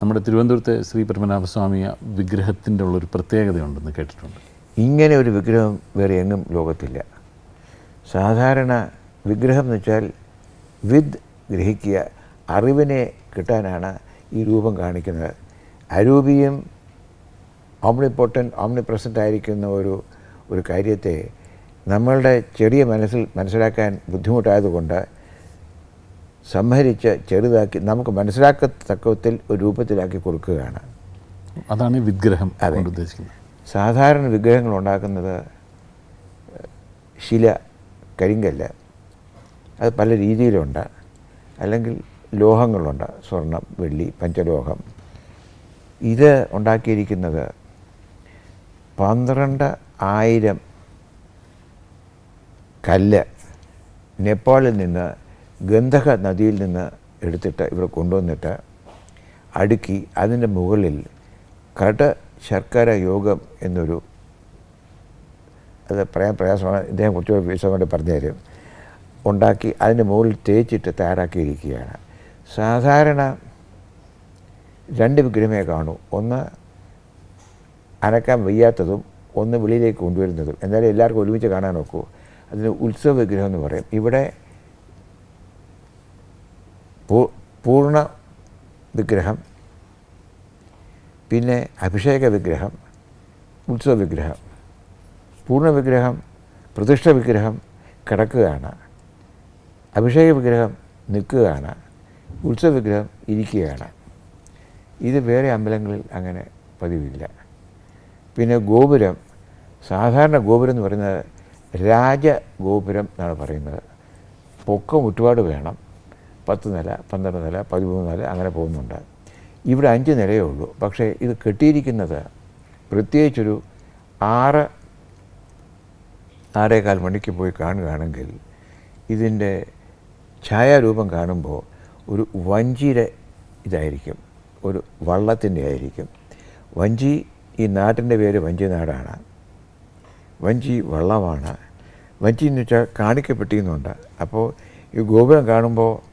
നമ്മുടെ തിരുവനന്തപുരത്തെ ശ്രീ പരമനാഭസ്വാമി വിഗ്രഹത്തിന്റെ ഉള്ളൊരു പ്രത്യേകതയുണ്ടെന്ന് കേട്ടിട്ടുണ്ട്. ഇങ്ങനെ ഒരു വിഗ്രഹം വേറെ എങ്ങും ലോകത്തില്ല. സാധാരണ വിഗ്രഹം എന്ന് വെച്ചാൽ വിദ് ഗ്രഹിക്കുക അറിവിനെ കിട്ടാനാണ് ഈ രൂപം കാണിക്കുന്നത്. അരൂപിയും പോട്ടൻ ഓംണി പ്രസന്റ് ആയിരിക്കുന്ന ഒരു ഒരു കാര്യത്തെ നമ്മളുടെ ചെറിയ മനസ്സിൽ മനസ്സിലാക്കാൻ ബുദ്ധിമുട്ടായതുകൊണ്ട് സംഹരിച്ച് ചെറുതാക്കി നമുക്ക് മനസ്സിലാക്കത്തക്കത്തിൽ ഒരു രൂപത്തിലാക്കി കൊടുക്കുകയാണ്. അതാണ് വിഗ്രഹം ഉദ്ദേശിക്കുന്നത്. സാധാരണ വിഗ്രഹങ്ങൾ ഉണ്ടാക്കുന്നത് ശില കരിങ്കല്ല് അത് പല രീതിയിലുണ്ട്. അല്ലെങ്കിൽ ലോഹങ്ങളുണ്ട് സ്വർണം വെള്ളി പഞ്ചലോഹം. ഇത് ഉണ്ടാക്കിയിരിക്കുന്നത് പന്ത്രണ്ട് ആയിരം കല്ല് നേപ്പാളിൽ നിന്ന് ഗന്ധക നദിയിൽ നിന്ന് എടുത്തിട്ട് ഇവിടെ കൊണ്ടുവന്നിട്ട് അടുക്കി അതിന്റെ മുകളിൽ കട ശർക്കര യോഗം എന്നൊരു അത് പറയാൻ പ്രയാസമാണ്. ഇദ്ദേഹം കുറച്ച് വിശദമായിട്ട് പറഞ്ഞു തരും. ഉണ്ടാക്കി അതിന്റെ മുകളിൽ തേച്ചിട്ട് തയ്യാറാക്കിയിരിക്കുകയാണ്. സാധാരണ രണ്ട് വിഗ്രഹമേ കാണൂ. ഒന്ന് അനക്കാൻ വയ്യാത്തതും ഒന്ന് വെളിയിലേക്ക് കൊണ്ടുവരുന്നതും. എന്നാലും എല്ലാവർക്കും ഒരുമിച്ച് കാണാൻ നോക്കൂ. അതിന് ഉത്സവ വിഗ്രഹം എന്ന് പറയും. ഇവിടെ പൂർണ വിഗ്രഹം പിന്നെ അഭിഷേക വിഗ്രഹം ഉത്സവ വിഗ്രഹം പൂർണ വിഗ്രഹം പ്രതിഷ്ഠ വിഗ്രഹം കിടക്കുകയാണ്. അഭിഷേക വിഗ്രഹം നിൽക്കുകയാണ്. ഉത്സവ വിഗ്രഹം ഇരിക്കുകയാണ്. ഇത് വേറെ അമ്പലങ്ങളിൽ അങ്ങനെ പതിവില്ല. പിന്നെ ഗോപുരം സാധാരണ ഗോപുരം എന്ന് പറയുന്നത് രാജഗോപുരം എന്നാണ് പറയുന്നത്. പൊക്കം ഒരുപാട് വേണം. പത്ത് നില പന്ത്രണ്ട് നില പതിമൂന്ന് നില അങ്ങനെ പോകുന്നുണ്ട്. ഇവിടെ അഞ്ച് നിലയേ ഉള്ളൂ. പക്ഷേ ഇത് കെട്ടിയിരിക്കുന്നത് പ്രത്യേകിച്ചൊരു ആറ് ആറേകാൽ മണിക്ക് പോയി കാണുകയാണെങ്കിൽ ഇതിന്റെ ഛായാരൂപം കാണുമ്പോൾ ഒരു വഞ്ചിയുടെ ഇതായിരിക്കും. ഒരു വള്ളത്തിന്റെ ആയിരിക്കും. വഞ്ചി ഈ നാട്ടിന്റെ പേര് വഞ്ചി നാടാണ്. വഞ്ചി വള്ളമാണ്. വഞ്ചി എന്ന് വെച്ചാൽ കാണിക്കപ്പെട്ടിരുന്നുണ്ട്. അപ്പോൾ ഈ ഗോപുരം കാണുമ്പോൾ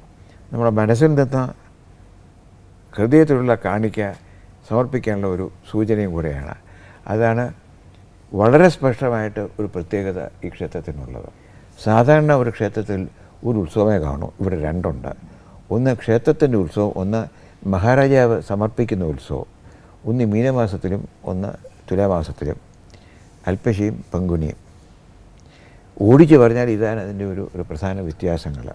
നമ്മുടെ മനസ്സിൽ നിന്ന് ഹൃദയത്തിലുള്ള കാണിക്ക സമർപ്പിക്കാനുള്ള ഒരു സൂചനയും കൂടെയാണ്. അതാണ് വളരെ സ്പഷ്ടമായിട്ട് ഒരു പ്രത്യേകത ഈ ക്ഷേത്രത്തിനുള്ളത്. സാധാരണ ഒരു ക്ഷേത്രത്തിൽ ഒരു ഉത്സവമേ കാണൂ. ഇവിടെ രണ്ടുണ്ട്. ഒന്ന് ക്ഷേത്രത്തിന്റെ ഉത്സവം ഒന്ന് മഹാരാജാവ് സമർപ്പിക്കുന്ന ഉത്സവം ഒന്ന് മീനമാസത്തിലും ഒന്ന് തുലാമാസത്തിലും. അൽപ്പശിയും പങ്കുനിയും. ഓടിച്ചു പറഞ്ഞാൽ ഇതാണ് അതിന്റെ ഒരു ഒരു പ്രധാന വ്യത്യാസങ്ങൾ.